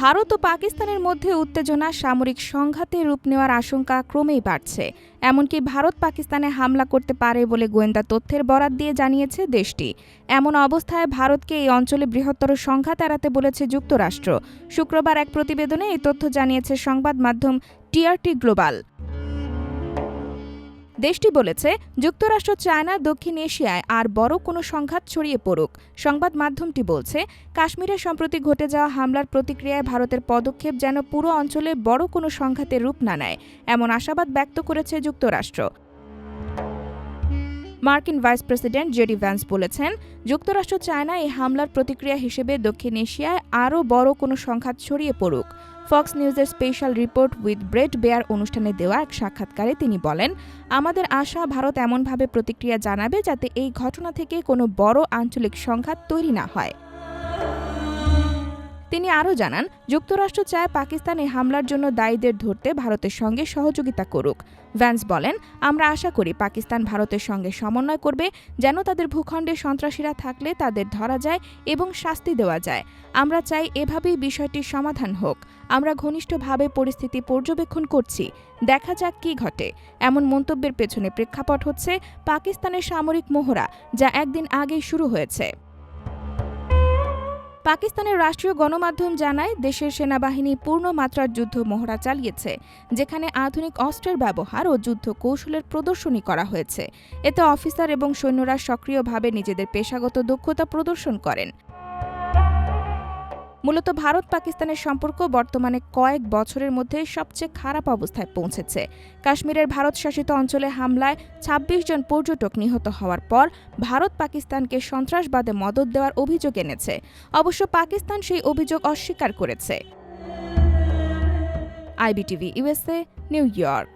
ভারত ও পাকিস্তানের মধ্যে উত্তেজনা সামরিক সংঘাতে রূপ নেওয়ার আশঙ্কা ক্রমেই বাড়ছে। এমনকি ভারত পাকিস্তানে হামলা করতে পারে বলে গোয়েন্দা তথ্যের বরাত দিয়ে জানিয়েছে দেশটি। এমন অবস্থায় ভারতকে এই অঞ্চলে বৃহত্তর সংঘাত এড়াতে বলেছে যুক্তরাষ্ট্র। শুক্রবার এক প্রতিবেদনে এই তথ্য জানিয়েছে সংবাদ মাধ্যম টিআরটি গ্লোবাল। দেশটি বলেছে, যুক্তরাষ্ট্র চায় না দক্ষিণ এশিয়ায় আর বড় কোনো সংঘাত ছড়িয়ে পড়ুক। সংবাদ মাধ্যমটি বলছে, কাশ্মীরে সম্প্রতি ঘটে যাওয়া হামলার প্রতিক্রিয়ায় ভারতের পদক্ষেপ যেন পুরো অঞ্চলে বড় কোনো সংঘাতের রূপ না নেয়, এমন আশাবাদ ব্যক্ত করেছে যুক্তরাষ্ট্র। মার্কিন ভাইস প্রেসিডেন্ট জেডি ভ্যান্স বলেছেন, যুক্তরাষ্ট্র চায় না এই হামলার প্রতিক্রিয়া হিসেবে দক্ষিণ এশিয়ায় আরও বড় কোনো সংঘাত ছড়িয়ে পড়ুক। ফক্স নিউজের special report with Bret Baier অনুষ্ঠানে দেওয়া এক সাক্ষাৎকারে তিনি বলেন, আমাদের আশা ভারত এমনভাবে প্রতিক্রিয়া জানাবে যাতে এই ঘটনা থেকে কোনো বড় আঞ্চলিক সংঘাত তৈরি না হয়। তিনি আরও জানান, যুক্তরাষ্ট্র চায় পাকিস্তান হামলার জন্য দায়ীদের ধরতে ভারতের সঙ্গে সহযোগিতা করুক। ভ্যান্স বলেন, আমরা আশা করি পাকিস্তান ভারতের সঙ্গে সমন্বয় করবে, যেন তাদের ভূখণ্ডে সন্ত্রাসীরা থাকলে তাদের ধরা যায় এবং শাস্তি দেওয়া যায়। আমরা চাই এভাবেই বিষয়টির সমাধান হোক। আমরা ঘনিষ্ঠভাবে পরিস্থিতি পর্যবেক্ষণ করছি। দেখা যাক কি ঘটে। এমন মন্তব্যের পেছনে প্রেক্ষাপট হচ্ছে পাকিস্তানের সামরিক মহড়া যা একদিন আগেই শুরু হয়েছে। পাকিস্তানের রাষ্ট্রীয় গণমাধ্যম জানায়, দেশের সেনাবাহিনী পূর্ণ মাত্রার যুদ্ধ মহড়া চালিয়েছে, যেখানে আধুনিক অস্ত্রের ব্যবহার ও যুদ্ধ কৌশলের প্রদর্শনী করা হয়েছে। এতে অফিসার এবং সৈন্যরা সক্রিয়ভাবে নিজেদের পেশাগত দক্ষতা প্রদর্শন করেন। মূলত ভারত পাকিস্তানের সম্পর্ক বর্তমানে কয়েক বছরের মধ্যে সবচেয়ে খারাপ অবস্থায় পৌঁছেছে। কাশ্মীরের ভারত শাসিত অঞ্চলে হামলায় ২৬ জন পর্যটক নিহত হওয়ার পর ভারত পাকিস্তানকে সন্ত্রাসবাদে মদত দেওয়ার অভিযোগ এনেছে। অবশ্য পাকিস্তান সেই অভিযোগ অস্বীকার করেছে। IBTV USA New York.